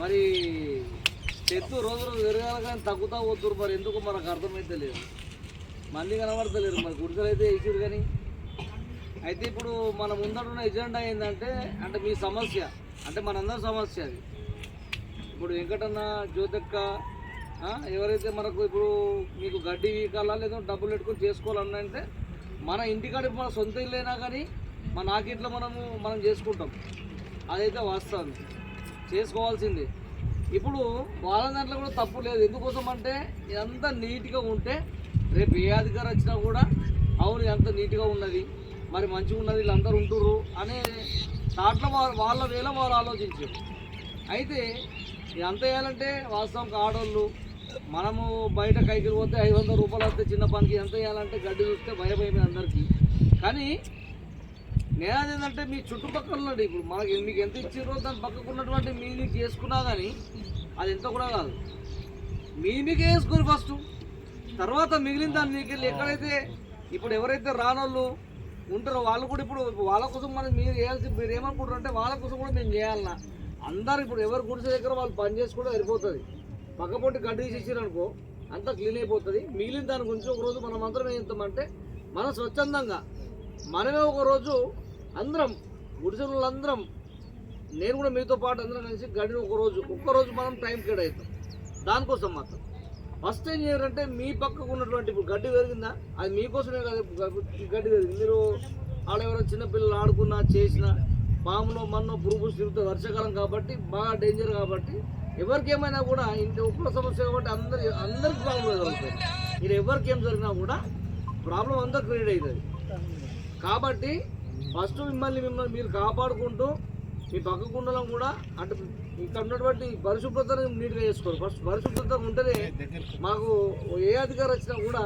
మరి చెట్టు రోజు రోజు పెరగాలి కానీ తగ్గుతా పోతున్నారు మరి. ఎందుకు మనకు అర్థమైతే లేదు. మళ్ళీ కనబడతలేరు. మరి గుడిసెలు అయితే వేసారు కానీ. అయితే ఇప్పుడు మన ముందడున్న ఎజెండా ఏంటంటే అంటే మీ సమస్య. అంటే మనందరి సమస్య అది. ఇప్పుడు వెంకటన్న జ్యోతక్క ఎవరైతే మనకు ఇప్పుడు మీకు గడ్డి వీకాలా లేదా డబ్బులు పెట్టుకొని చేసుకోవాలన్నంటే మన ఇంటికాడ మన సొంత ఇల్లైనా కానీ మన నాకిట్లో మనము మనం చేసుకుంటాం. అదైతే వాస్తవం. చేసుకోవాల్సింది. ఇప్పుడు వాళ్ళ దాంట్లో కూడా తప్పు లేదు. ఎందుకోసం అంటే ఎంత నీట్గా ఉంటే రేపు ఏ అధికారం వచ్చినా కూడా అవును ఎంత నీట్గా ఉన్నది మరి మంచిగా ఉన్నది వీళ్ళందరూ ఉంటుర్రు అనే దాంట్లో వాళ్ళ వాళ్ళ వేళ వారు ఆలోచించారు. అయితే ఎంత వేయాలంటే వాస్తవం ఆడోళ్ళు మనము బయట కైకి పోతే ఐదు వందల రూపాయలు వస్తే చిన్న పనికి ఎంత వేయాలంటే గడ్డి చూస్తే భయమైంది అందరికీ. కానీ నేనది ఏంటంటే మీ చుట్టుపక్కల ఉన్నది ఇప్పుడు మనకి మీకు ఎంత ఇచ్చిర్రో దాని పక్కకు ఉన్నటువంటి మీ మీకు చేసుకున్నా కానీ అది ఎంత కూడా కాదు. మీ మీకే వేసుకోరు ఫస్ట్ తర్వాత మిగిలిన దాన్ని మీకు వెళ్ళి ఎక్కడైతే ఇప్పుడు ఎవరైతే రానోళ్ళు ఉంటారో వాళ్ళు కూడా ఇప్పుడు వాళ్ళ కోసం మనం మీరు చేయాల్సి మీరు ఏమనుకుంటారు అంటే వాళ్ళ కోసం కూడా మేము చేయాలన్నా. అందరు ఇప్పుడు ఎవరు గుడిసె దగ్గర వాళ్ళు పని చేసుకుంటే సరిపోతుంది. పక్కపొట్టి గడ్డి తీసేసారనుకో అంతా క్లీన్ అయిపోతుంది. మిగిలిన దాని గురించి ఒకరోజు మనం అందరం ఏం చేస్తామంటే మనం స్వచ్ఛందంగా మనమే ఒకరోజు అందరం గుడిసెలందరం నేను కూడా మీతో పాటు అందరం కలిసి గడిని ఒకరోజు రోజు ఒక్క రోజు మనం టైం కేటాయిస్తాం దానికోసం మాత్రం. ఫస్ట్ ఏం చేయాలంటే మీ పక్కకు ఉన్నటువంటి ఇప్పుడు గడ్డి పెరిగిందా? అది మీకోసమే కాదు గడ్డి పెరిగింది. మీరు ఆడ ఎవరైనా చిన్నపిల్లలు ఆడుకున్నా చేసినా పాములో మన్నో పురుగు తిరుగుతుంది వర్షాకాలం కాబట్టి బాగా డేంజర్ కాబట్టి ఎవరికి ఏమైనా కూడా ఇంటి ఒక్కల సమస్య కాబట్టి అందరి అందరికి ప్రాబ్లం జరుగుతుంది మీరు ఎవరికి ఏం జరిగినా కూడా ప్రాబ్లం అంతా క్రియేట్ అవుతుంది. కాబట్టి ఫస్ట్ మిమ్మల్ని మిమ్మల్ని మీరు కాపాడుకుంటూ మీ పక్క కుండలం కూడా అంటే ఇక్కడ ఉన్నటువంటి పరిశుభ్రతను నీట్గా చేసుకోరు ఫస్ట్ పరిశుభ్రత ఉంటేనే మాకు ఏ అధికారం వచ్చినా కూడా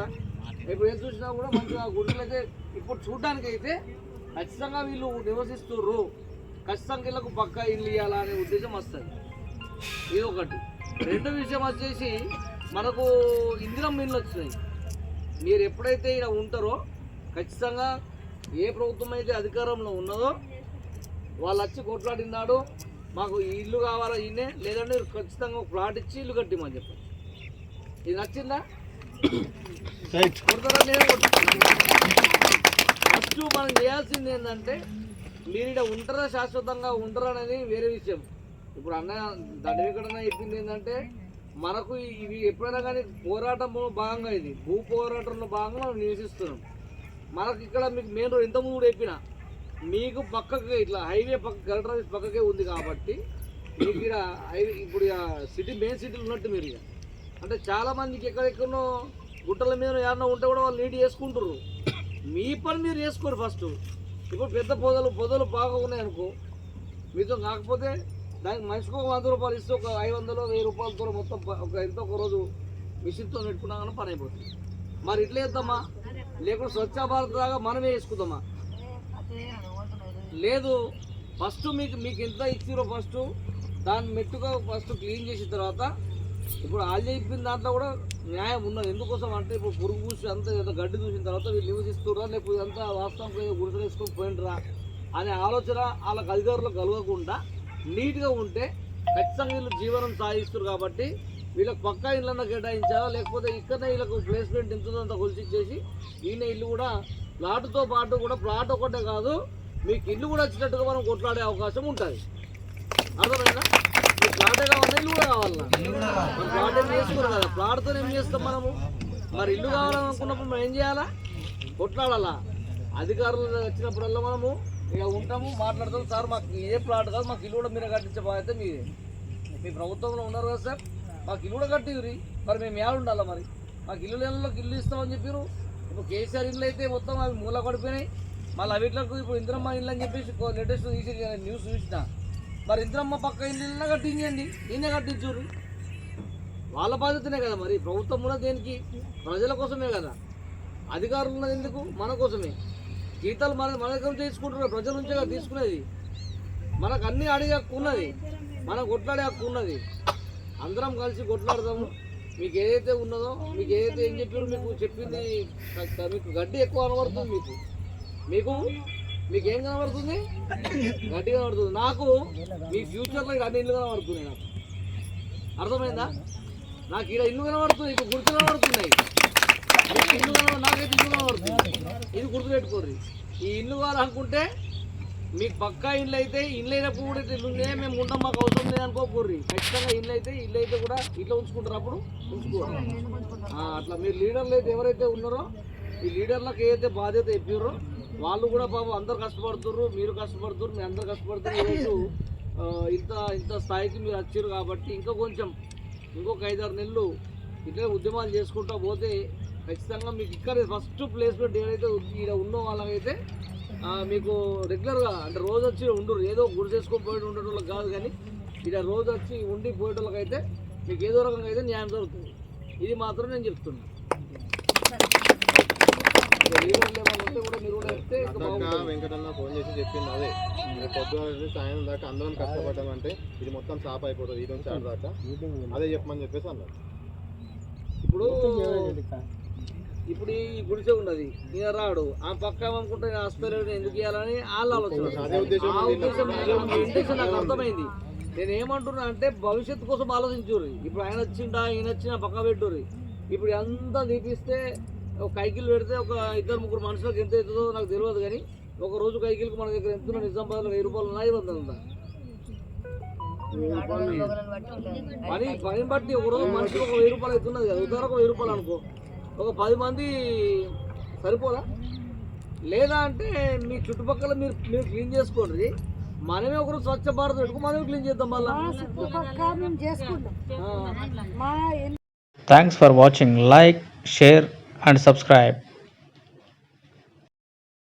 ఇప్పుడు ఏం చూసినా కూడా మంచిగా గుడ్డలు అయితే ఇప్పుడు చూడడానికి అయితే ఖచ్చితంగా వీళ్ళు నివసిస్తుర్రు. ఖచ్చితంగా వీళ్ళకు పక్క ఇల్లు ఇవ్వాలా అనే ఉద్దేశం వస్తుంది. ఇది ఒకటి. రెండో విషయం వచ్చేసి మనకు ఇందిరం మిన్లు వచ్చినాయి మీరు ఎప్పుడైతే ఇక్కడ ఉంటారో ఖచ్చితంగా ఏ ప్రభుత్వం అయితే అధికారంలో ఉన్నదో వాళ్ళు వచ్చి కొట్లాడినాడు మాకు ఇల్లు కావాలా ఈయనే లేదంటే ఖచ్చితంగా ఒక ప్లాట్ ఇచ్చి ఇల్లు కట్టిమని చెప్పండి ఇది నచ్చిందా? కొడతారా నేను ఫస్ట్ మనం చేయాల్సింది ఏంటంటే మీరు ఇక్కడ ఉంటారా శాశ్వతంగా ఉంటారా అనేది వేరే విషయం. ఇప్పుడు అన్న దండ ఎక్కడన్నా చెప్పింది ఏంటంటే మనకు ఇవి ఎప్పుడైనా కానీ పోరాటంలో భాగంగా ఇది భూ పోరాటంలో భాగంగా మనం నివసిస్తున్నాం. మనకి ఇక్కడ మీకు మెయిన్ రోడ్ ఇంతకుముందు కూడా చెప్పిన. మీకు పక్కకి ఇట్లా హైవే పక్క కలెక్టర్ ఆఫీస్ పక్కకే ఉంది కాబట్టి మీకు ఇక్కడ హైవే ఇప్పుడు ఇక సిటీ మెయిన్ సిటీలో ఉన్నట్టు మీరు ఇక. అంటే చాలామందికి ఎక్కడెక్కడో గుట్టల మీద ఏమన్నా ఉంటే కూడా వాళ్ళు నీట్ వేసుకుంటారు మీ పని మీరు వేసుకోరు ఫస్ట్. ఇప్పుడు పెద్ద పొదలు పొదలు బాగున్నాయి అనుకో. మీతో కాకపోతే దానికి మనిషికి ఒక వంద రూపాయలు ఇస్తే ఒక ఐదు వందలు వెయ్యి రూపాయలతో మొత్తం ఒక ఎంతో ఒక రోజు మిషన్తో పెట్టుకున్నా కానీ పని అయిపోతుంది. మరి ఇట్లా చేద్దామా? లేకుంటే స్వచ్ఛ భారత్ దాకా మనమే వేసుకుందామా? లేదు. ఫస్ట్ మీకు మీకు ఎంత ఇచ్చిరో ఫస్ట్ దాన్ని మెట్టుగా ఫస్ట్ క్లీన్ చేసిన తర్వాత ఇప్పుడు వాళ్ళు చెప్పిన దాంట్లో కూడా న్యాయం ఉన్నది. ఎందుకోసం అంటే ఇప్పుడు పురుగు పూసి అంతా ఏదో గడ్డి చూసిన తర్వాత వీళ్ళు నివసిస్తురా లేకపోతే ఇదంతా వాస్తవం గుడిసెలు వేసుకొని పోయినరా? అనే ఆలోచన వాళ్ళకి అధికారులకు కలగకుండా నీట్గా ఉంటే ఖచ్చితంగా వీళ్ళు జీవనం సాగిస్తారు కాబట్టి వీళ్ళకి పక్కా ఇళ్ళన్నా కేటాయించాలా? లేకపోతే ఇక్కడనే వీళ్ళకు ప్లేస్మెంట్ ఇంత కొలిచిచ్చేసి ఈయన ఇల్లు కూడా ప్లాట్తో పాటు కూడా ప్లాట్ ఒకటే కాదు మీకు ఇల్లు కూడా వచ్చినట్టుగా మనం కొట్లాడే అవకాశం ఉంటుంది. అర్థమైందా? మీకు ప్లాటే కావాలా ఇల్లు కూడా కావాలా. మరి ప్లాట్ ఏం చేసుకోరు కదా? ప్లాట్తో ఏం చేస్తాం మనము? మరి ఇల్లు కావాలనుకున్నప్పుడు మనం ఏం చేయాలా? కొట్లాడాలా? అధికారులు వచ్చినప్పుడల్లా మనము ఇక ఉంటాము మాట్లాడతాం. సార్ మాకు ఏ ప్లాట్ కాదు మాకు ఇల్లు కూడా మీరు కట్టించే బాధ్యత మీదే. మీ ప్రభుత్వంలో ఉన్నారు కదా సార్? మాకు ఇల్లు కూడా కట్టిరి మరి మేము ఏడు ఉండాలా మరి? మాకు ఇల్లు లేనిలోకి ఇల్లు ఇస్తామని చెప్పారు ఇప్పుడు కేసీఆర్ ఇల్లు అయితే మొత్తం అవి మూల పడిపోయినాయి. మళ్ళీ అవిట్లకు ఇప్పుడు ఇంద్రమ్మ ఇల్లు అని చెప్పేసి లేటెస్ట్ తీసి న్యూస్ చూసిన. మరి ఇంద్రమ్మ పక్క ఇల్లు కట్టించండి నేనే కట్టించుర్రు. వాళ్ళ బాధ్యతనే కదా మరి. ప్రభుత్వం ఉన్నది దేనికి? ప్రజల కోసమే కదా. అధికారులు ఉన్నది ఎందుకు? మన కోసమే. జీతాలు మన మన దగ్గర నుంచి తీసుకుంటున్నారు. ప్రజల నుంచే కదా తీసుకునేది. మనకు అన్ని అడిగే హక్కు ఉన్నది. మనం కొట్లాడే హక్కు ఉన్నది. అందరం కలిసి కొట్లాడదాము. మీకు ఏదైతే ఉన్నదో మీకు ఏదైతే ఏం చెప్పారో మీకు చెప్పింది మీకు గడ్డి ఎక్కువ కనబడుతుంది మీకు. మీకు? మీకు ఏం కనబడుతుంది? గడ్డి కనబడుతుంది. నాకు మీ ఫ్యూచర్లో ఇక అన్ని ఇల్లు కనబడుతున్నాయి నాకు. అర్థమైందా? నాకు ఇక్కడ ఇల్లు కనబడుతుంది ఇక్కడ గుర్తు కనబడుతున్నాయి. ఇల్లు కనబడు నాకైతే ఇల్లు కనబడుతుంది ఇది గుర్తుపెట్టుకోరు ఈ ఇల్లు కావాలనుకుంటే మీకు పక్కా ఇల్లు అయితే ఇల్లు అయినప్పుడు కూడా ఇట్లా ఇల్లు ఉందే మేము ఉంటాం మాకు అవసరం లేదు అనుకోకూర్రి. ఖచ్చితంగా ఇల్లు అయితే ఇల్లు అయితే కూడా ఇట్లా ఉంచుకుంటారు. అప్పుడు ఉంచుకోరు. అట్లా మీరు లీడర్లు అయితే ఎవరైతే ఉన్నారో ఈ లీడర్లకు ఏదైతే బాధ్యత ఇప్పారో వాళ్ళు కూడా పాపం అందరు కష్టపడుతుర్రు మీరు కష్టపడుతుర్రు మీ అందరు కష్టపడుతున్నారు ఈరోజు ఇంత ఇంత స్థాయికి మీరు వచ్చారు కాబట్టి ఇంకా కొంచెం ఇంకొక ఐదారు నెలలు ఇట్లా ఉద్యమాలు చేసుకుంటా పోతే ఖచ్చితంగా మీకు ఇక్కడ ఫస్ట్ ప్లేస్మెంట్ ఏదైతే ఇక్కడ ఉన్న వాళ్ళకైతే మీకు రెగ్యులర్గా అంటే రోజు వచ్చి ఉండరు ఏదో గుడి చేసుకొని పోయి ఉండేటోళ్ళకి కాదు కానీ ఇక్కడ రోజు వచ్చి ఉండి పోయేటోళ్ళకైతే మీకు ఏదో రకంగా అయితే న్యాయం జరుగుతుంది. ఇది మాత్రం నేను చెప్తున్నా. ఇక లీడర్లు ఏమైనా ఉంటే కూడా మీరు కూడా చెప్తే ఇంకా బాగుంటుంది. వెంకటన్న ఫోన్ చేసి చెప్పింది అదే. రేపు పొద్దున నుంచి సాయంత్రం దాకా అందరం కష్టపడ్డామంటే ఇది మొత్తం సాప్ అయిపోతుంది ఇది నుంచి దాకా అదే చెప్పమని చెప్పేసి అన్నారు ఇప్పుడు ఇప్పుడు ఈ గుడిసె ఉన్నది. ఈయన రాడు. ఆ పక్క ఏమనుకుంటే హాస్పిటల్ ఎందుకు ఇవ్వాలని వాళ్ళ ఆలోచన అదే ఉద్దేశం ఆ నాకు అర్థమైంది. నేను ఏమంటున్నా అంటే భవిష్యత్తు కోసం ఆలోచించుర్రి. ఇప్పుడు ఆయన వచ్చిండా ఈయన వచ్చిన పక్క పెట్టుర్రి. ఇప్పుడు ఎంత తీపిస్తే ఒక కైకిలు పెడితే ఒక ఇద్దరు ముగ్గురు మనుషులకు ఎంత అవుతుందో నాకు తెలియదు కానీ ఒక రోజు కైకిలకు మన దగ్గర ఎంత నిజామాబాద్లో వెయ్యి రూపాయలు ఉన్నాయి వందలు ఉందా పని పని బట్టి ఒక రోజు మనిషికి ఒక వెయ్యి రూపాయలు అవుతున్నది కదా. ఉదాహరణకు వెయ్యి రూపాయలు అనుకో. ఒక పది మంది సరిపోదా లేదా అంటే మీ చుట్టుపక్కల మీరు మీరు క్లీన్ చేసుకోండి. మనమే ఒకరోజు స్వచ్ఛ భారత్ పెట్టుకో మనమే క్లీన్ చేద్దాం మళ్ళీ. చుట్టుపక్కల మేము చేసుకుంటాం. మా Thanks for watching.